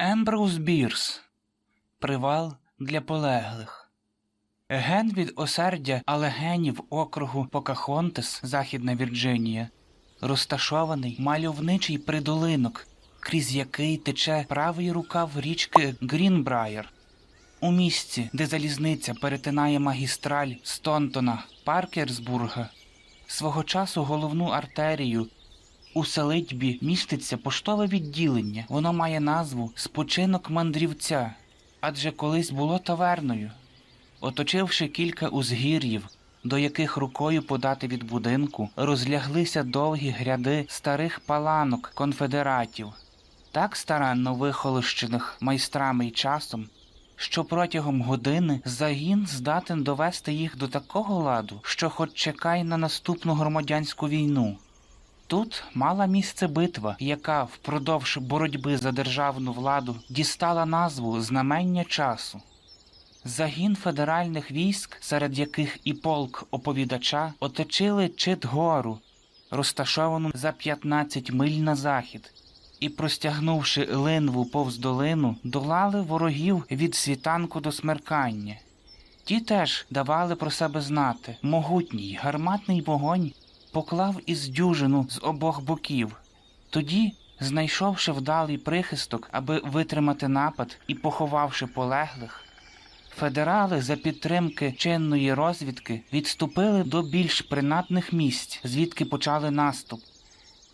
Емброуз Бірс. Привал для полеглих. Ген від осердя Алегенів округу Покахонтес, Західна Вірджинія, розташований мальовничий придолинок, крізь який тече правий рукав річки Грінбраєр. У місці, де залізниця перетинає магістраль Стонтона Паркерсбурга, свого часу головну артерію у селитьбі міститься поштове відділення. Воно має назву Спочинок мандрівця, адже колись було таверною. Оточивши кілька узгір'їв, до яких рукою подати від будинку, розляглися довгі гряди старих паланок конфедератів, так старанно вихолощених майстрами й часом, що протягом години загін здатен довести їх до такого ладу, що хоч чекай на наступну громадянську війну. Тут мала місце битва, яка впродовж боротьби за державну владу дістала назву знамення часу. Загін федеральних військ, серед яких і полк оповідача, оточили Чит-гору, розташовану за 15 миль на захід, і, простягнувши линву повз долину, долали ворогів від світанку до смеркання. Ті теж давали про себе знати. Могутній гарматний вогонь поклав із дюжину з обох боків. Тоді, знайшовши вдалий прихисток, аби витримати напад і поховавши полеглих, федерали за підтримки чинної розвідки відступили до більш принадних місць, звідки почали наступ.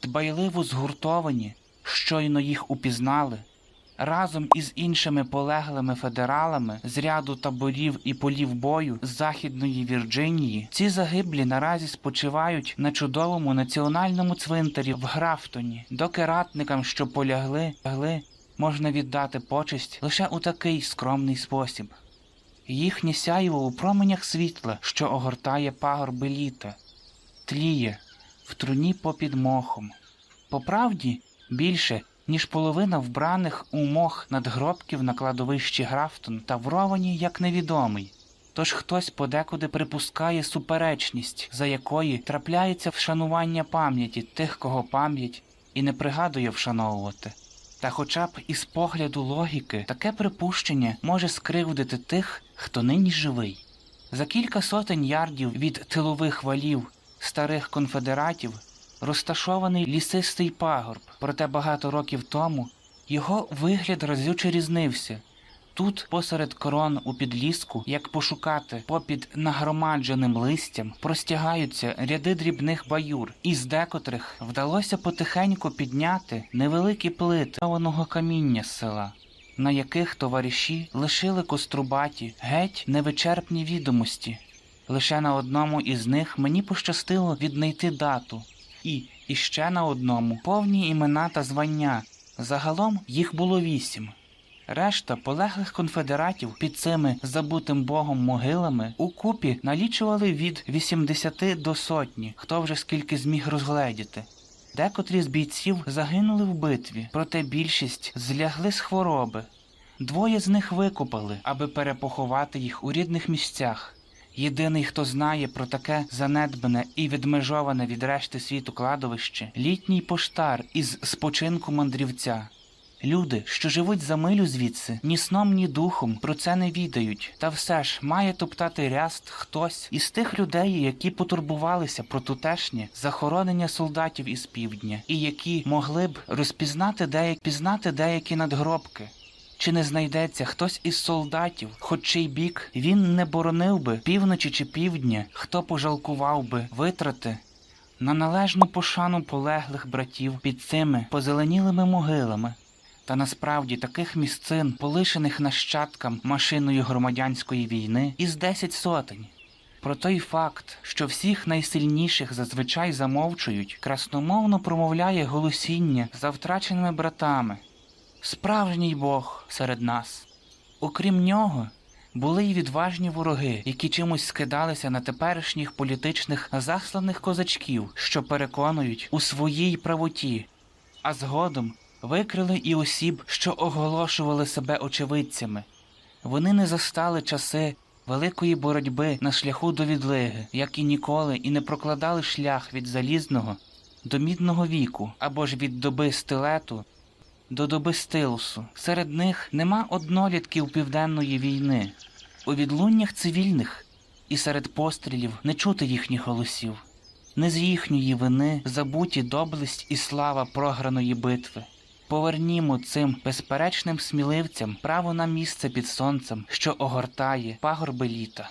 Дбайливо згуртовані, щойно їх упізнали. Разом із іншими полеглими федералами з ряду таборів і полів бою з Західної Вірджинії ці загиблі наразі спочивають на чудовому національному цвинтарі в Графтоні, доки ратникам, що полягли, лягли, можна віддати почесть лише у такий скромний спосіб. Їхнє сяйво у променях світла, що огортає пагорби літа, тліє в труні попід мохом. По правді більше ніж половина вбраних у мох надгробків на кладовищі Графтон тавровані як невідомий. Тож хтось подекуди припускає суперечність, за якої трапляється вшанування пам'яті тих, кого пам'ять і не пригадує вшановувати. Та хоча б із погляду логіки таке припущення може скривдити тих, хто нині живий. За кілька сотень ярдів від тилових валів старих конфедератів розташований лісистий пагорб, проте багато років тому його вигляд разюче різнився. Тут, посеред корон у підліску, як пошукати попід нагромадженим листям, простягаються ряди дрібних баюр, із декотрих вдалося потихеньку підняти невеликі плитиованого каміння з села, на яких товариші лишили кострубаті геть невичерпні відомості. Лише на одному із них мені пощастило віднайти дату, і іще на одному повні імена та звання. Загалом їх було вісім. Решта полеглих конфедератів під цими забутим богом могилами укупі налічували від 80 до сотні, хто вже скільки зміг розгледіти. Декотрі з бійців загинули в битві, проте більшість злягли з хвороби. Двоє з них викопали, аби перепоховати їх у рідних місцях. Єдиний, хто знає про таке занедбане і відмежоване від решти світу кладовище, літній поштар із спочинку мандрівця. Люди, що живуть за милю звідси, ні сном, ні духом про це не відають. Та все ж має топтати ряст хтось із тих людей, які потурбувалися про тутешнє захоронення солдатів із півдня, і які могли б розпізнати деякі пізнати деякі надгробки. Чи не знайдеться хтось із солдатів, хоч чий бік він не боронив би півночі чи півдня, хто пожалкував би витрати на належну пошану полеглих братів під цими позеленілими могилами? Та насправді таких місцин, полишених нащадкам машиною громадянської війни, із десять сотень. Про той факт, що всіх найсильніших зазвичай замовчують, красномовно промовляє голосіння за втраченими братами. Справжній Бог серед нас. Окрім нього, були й відважні вороги, які чимось скидалися на теперішніх політичних засланих козачків, що переконують у своїй правоті, а згодом викрили і осіб, що оголошували себе очевидцями. Вони не застали часи великої боротьби на шляху до відлиги, як і ніколи, і не прокладали шлях від залізного до мідного віку або ж від доби стилету до доби стилусу. Серед них нема однолітків південної війни. У відлуннях цивільних і серед пострілів не чути їхніх голосів. Не з їхньої вини забуті доблесть і слава програної битви. Повернімо цим безперечним сміливцям право на місце під сонцем, що огортає пагорби літа.